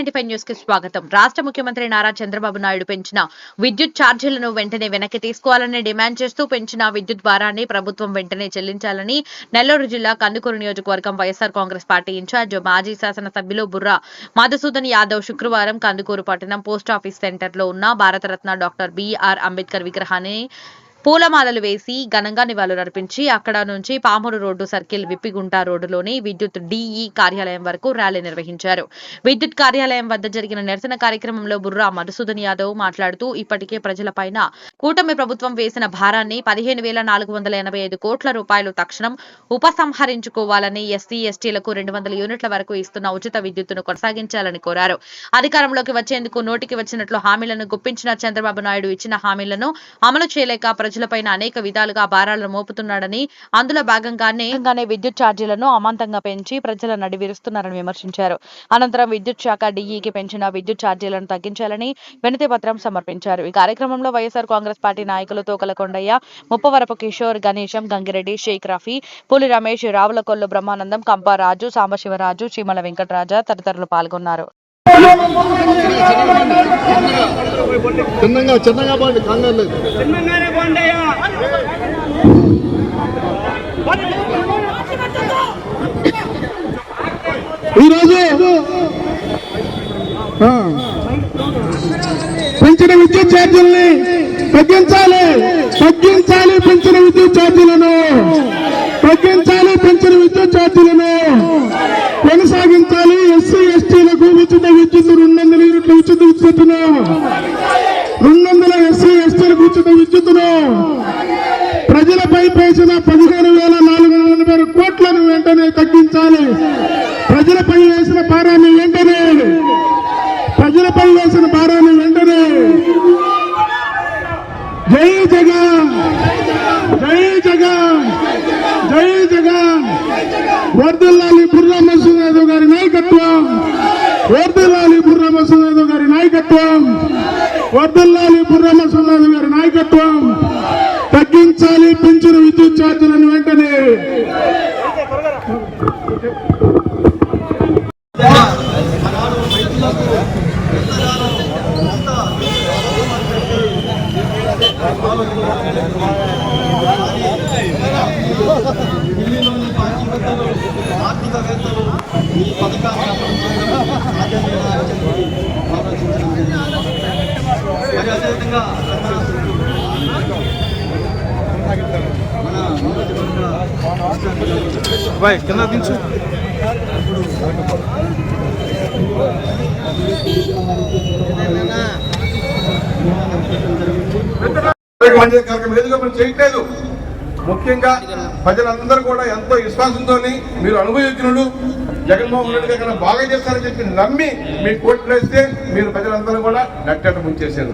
న్యూస్కి స్వాగతం. రాష్ట్ర ముఖ్యమంత్రి నారా చంద్రబాబు నాయుడు పెంచిన విద్యుత్ ఛార్జీలను వెంటనే వెనక్కి తీసుకోవాలని డిమాండ్ చేస్తూ పెంచిన విద్యుత్ భారాన్ని ప్రభుత్వం వెంటనే చెల్లించాలని నెల్లూరు జిల్లా కందుకూరు నియోజకవర్గం వైఎస్ఆర్ కాంగ్రెస్ పార్టీ ఇన్ఛార్జ్ మాజీ శాసనసభ్యులు బుర్రా మధుసూదన్ యాదవ్ శుక్రవారం కందుకూరు పట్టణం పోస్టాఫీస్ సెంటర్లో ఉన్న భారతరత్న డాక్టర్ బిఆర్ అంబేద్కర్ విగ్రహాన్ని పూలమాలలు వేసి ఘనంగా నివాళులర్పించి అక్కడ నుంచి పామూరు రోడ్డు సర్కిల్ విప్పిగుంట రోడ్డులోని విద్యుత్ డిఈ కార్యాలయం వరకు ర్యాలీ నిర్వహించారు. విద్యుత్ కార్యాలయం వద్ద జరిగిన నిరసన కార్యక్రమంలో బుర్రా మధుసూదన్ యాదవ్ మాట్లాడుతూ ఇప్పటికే ప్రజలపైన కూటమి ప్రభుత్వం వేసిన భారాన్ని పదిహేను వేల నాలుగు వందల ఎనభై ఐదు కోట్ల రూపాయలు తక్షణం ఉపసంహరించుకోవాలని ఎస్సీ ఎస్టీలకు రెండు వందల యూనిట్ల వరకు ఇస్తున్న ఉచిత విద్యుత్తును కొనసాగించాలని కోరారు. అధికారంలోకి వచ్చేందుకు నోటికి వచ్చినట్లు హామీలను గుప్పించిన చంద్రబాబు నాయుడు ఇచ్చిన హామీలను అమలు చేయలేక ప్రజలపైన అనేక విధాలుగా భారాలను మోపుతున్నాడని అందులో భాగంగానే విద్యుత్ ఛార్జీలను అమాంతంగా పెంచి ప్రజల నడి విరుస్తున్నారని విమర్శించారు. అనంతరం విద్యుత్ శాఖ డీఈకి పెంచిన విద్యుత్ ఛార్జీలను తగ్గించాలని వినతి పత్రం సమర్పించారు. ఈ కార్యక్రమంలో వైఎస్ఆర్ కాంగ్రెస్ పార్టీ నాయకులు తోకల కొండయ్య ముప్పవరపు కిషోర్ గణేశం గంగిరెడ్డి షేక్ రఫీ పులి రమేష్ రావులకొల్లు బ్రహ్మానందం కంపారాజు సాంబశివరాజు చీమల వెంకటరాజా తదితరులు పాల్గొన్నారు. చిన్నగా చిన్నగా పోండి కంగారు లేదు. చిన్నగానే ఈరోజు పెంచిన విద్యుత్ ఛార్జీల్ని తగ్గించాలి. తగ్గించాలి పెంచిన విద్యుత్ ఛార్జీలను. తగ్గించాలి పెంచిన విద్యుత్ ఛార్జీలను. కొనసాగించాలి. ఎస్సీ ఎస్టీలకు ఉచిత విద్యుత్ రెండు వందల యూనిట్లు ఉచిత విద్యుత్తును రెండు వందల ఎస్సీ ఉచిత విద్యుత్తును ప్రజలపై వేసిన పదిహేను వేల నాలుగు వందల ఎనభై ఆరు కోట్లను వెంటనే తగ్గించాలి. ప్రజలపై వేసిన భారాన్ని వెంటనే. ప్రజలపై వేసిన భారాన్ని వెంటనే. జై జగన్. జై జగన్. జై జగన్. వర్దిల్లాలి బుర్రా మసూద్ యాదవ్ గారి నాయకత్వం. వర్దిల్లాలి బుర్రా మసూద్ యాదవ్ గారి నాయకత్వం. వర్దిల్లాలి బుర్రా గారి నాయకత్వం. తగ్గించాలి పెంచిన విద్యుత్ ఛార్జీలను వెంటనే. ఢిల్లీలోని పార్టీవేత్తలు ఆర్థికవేత్తలు ఈ పథకాన్ని బాయ్ కింద దించు కార్యక్రమం ఏదిగా మనం చేయట్లేదు. ముఖ్యంగా ప్రజలందరూ కూడా ఎంతో విశ్వాసంతో మీరు అనుభవించినడు జగన్మోహన్ రెడ్డి గారు బాగా చేస్తారని చెప్పి నమ్మి మీ కోట్లు వేస్తే మీరు ప్రజలందరూ కూడా నట్టట ముంచేశారు.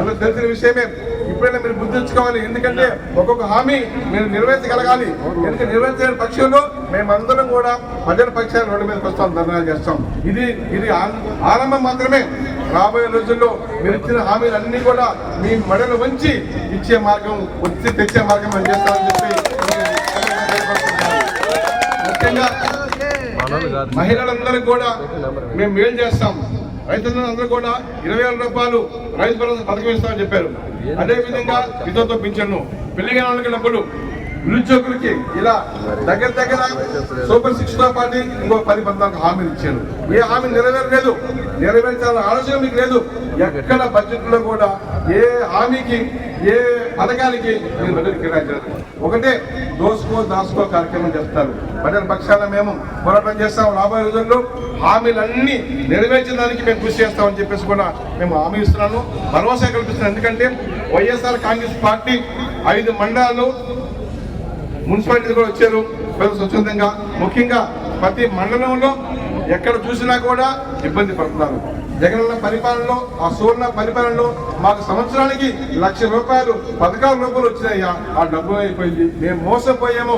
ఎవరికి తెలిసిన విషయమే. ఇప్పుడైనా మీరు బుద్ధి తెచ్చుకోవాలి ఎందుకంటే ఒక్కొక్క హామీ మీరు నెరవేర్చగలగాలి. ఎందుకంటే నెరవేర్చలేని పక్షంలో మేమందరం కూడా ప్రజల పక్షాన్ని రోడ్డు మీదకి వస్తాం ధర్నాలు చేస్తాం. ఇది ఇది ఆరంభం మాత్రమే. రాబోయే రోజుల్లో మీరు ఇచ్చిన హామీలన్నీ కూడా మీ మెడలు వంచి ఇచ్చే మార్గం వచ్చి తెచ్చే మార్గం మనం చేస్తామని చెప్పి మహిళలందరూ కూడా మేము మేలు చేస్తాం. రైతులందరూ కూడా ఇరవై వేల రూపాయలు రైతు భరోసా పథకం ఇస్తామని చెప్పారు. అదే విధంగా విధంతో పింఛన్ను పెళ్ళి డబ్బులు నిరుద్యోగులకి ఇలా దగ్గర దగ్గర సూపర్ సిక్స్తో పాటు ఇంకో పది పద్నాలుగు హామీలు ఇచ్చారు. ఏ హామీ నెరవేరలేదు. నెరవేర్చాలని ఆలోచన మీకు లేదు. ఎక్కడ బడ్జెట్లో కూడా ఏ హామీకి ఏ పథకానికి మీరు బడ్జెట్ కేటాయించారు ఒకటే దోసుకో దాసుకో కార్యక్రమం చేస్తారు. బడ్జెట్ పక్షాన మేము పోరాటం చేస్తాం. రాబోయే రోజుల్లో హామీలన్నీ నెరవేర్చడానికి మేము కృషి చేస్తామని చెప్పేసి కూడా మేము హామీ ఇస్తున్నాను. భరోసా కల్పిస్తున్నాను. ఎందుకంటే వైఎస్ఆర్ కాంగ్రెస్ పార్టీ ఐదు మండలాలు మున్సిపాలిటీ కూడా వచ్చారు. ప్రజలు స్వచ్ఛందంగా ముఖ్యంగా ప్రతి మండలంలో ఎక్కడ చూసినా కూడా ఇబ్బంది పడుతున్నారు. జగనన్న పరిపాలనలో ఆ సువర్ణ పరిపాలనలో మాకు సంవత్సరానికి లక్ష రూపాయలు పథకాల రూపాయలు వచ్చినాయా ఆ డబ్బు అయిపోయింది. మేము మోసపోయాము.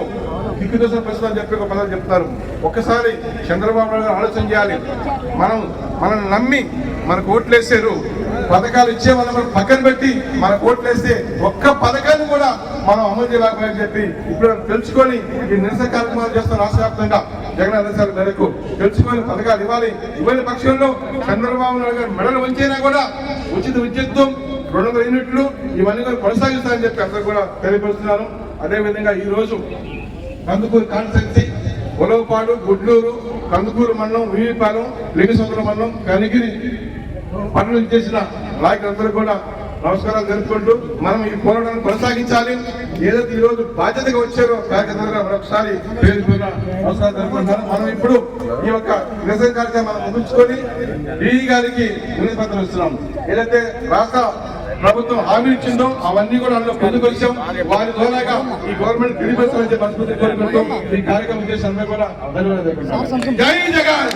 కిక్కు దోసిన ప్రశ్న అని చెప్పి ఒక పదాలు చెప్తారు. ఒక్కసారి చంద్రబాబు నాయుడు ఆలోచన చేయాలి. మనం మనల్ని నమ్మి మనకు ఓట్లు వేసారు పథకాలు ఇచ్చే వాళ్ళని మనం పక్కన పెట్టి మన ఓట్లు వేస్తే ఒక్క పథకాన్ని మనం అమలు చేయలేకపోయాని చెప్పి ఇప్పుడు తెలుసుకొని ఈ నిరసన కార్యక్రమాలు చేస్తాం రాష్ట్ర వ్యాప్తంగా జగన్ ఆదేశాల మేరకు తెలుసుకొని పథకాలు ఇవ్వాలి. ఇవ్వని పక్షంలో చంద్రబాబు నాయుడు గారు మెడలు వంచైనా కూడా ఉచిత విద్యుత్వం రెండు వందల యూనిట్లు ఇవన్నీ కూడా కొనసాగిస్తారని చెప్పి అందరూ కూడా తెలియపరుస్తున్నాను అదేవిధంగా ఈ రోజు కందుకూరు కాన్స్టెన్సీ ఉలవపాడు గుడ్లూరు కందుకూరు మండలం వివిపాలెం లింగసముద్ర మండలం కనిగిరి పనులు చేసిన నాయకులందరూ కూడా నమస్కారాలు జరుపుకుంటూ మనం ఈ పోరాటాన్ని కొనసాగించాలి. ఏదైతే ఈ రోజు బాధ్యతగా వచ్చారో కార్యకర్తలుగా మరొకసారి నమస్కారాలు జరుపుకుంటున్నాను మనం ఇప్పుడు ఈ యొక్క నిరసన కార్యక్రమాన్ని ముగించుకొని డిఈ గారికి వినతి పత్రం ఇస్తున్నాం. ఏదైతే రాష్ట్ర ప్రభుత్వం హామీ ఇచ్చిందో అవన్నీ కూడా అందులో పొందుకొచ్చాం వారి ద్వారాగా ఈ గవర్నమెంట్ గిరిపరచాలని మనస్ఫూర్తి మనస్ఫూర్తిగా కోరుకుంటూ ఈ కార్యక్రమం చేసి అందరూ కూడా ధన్యవాదాలు జై జగన్!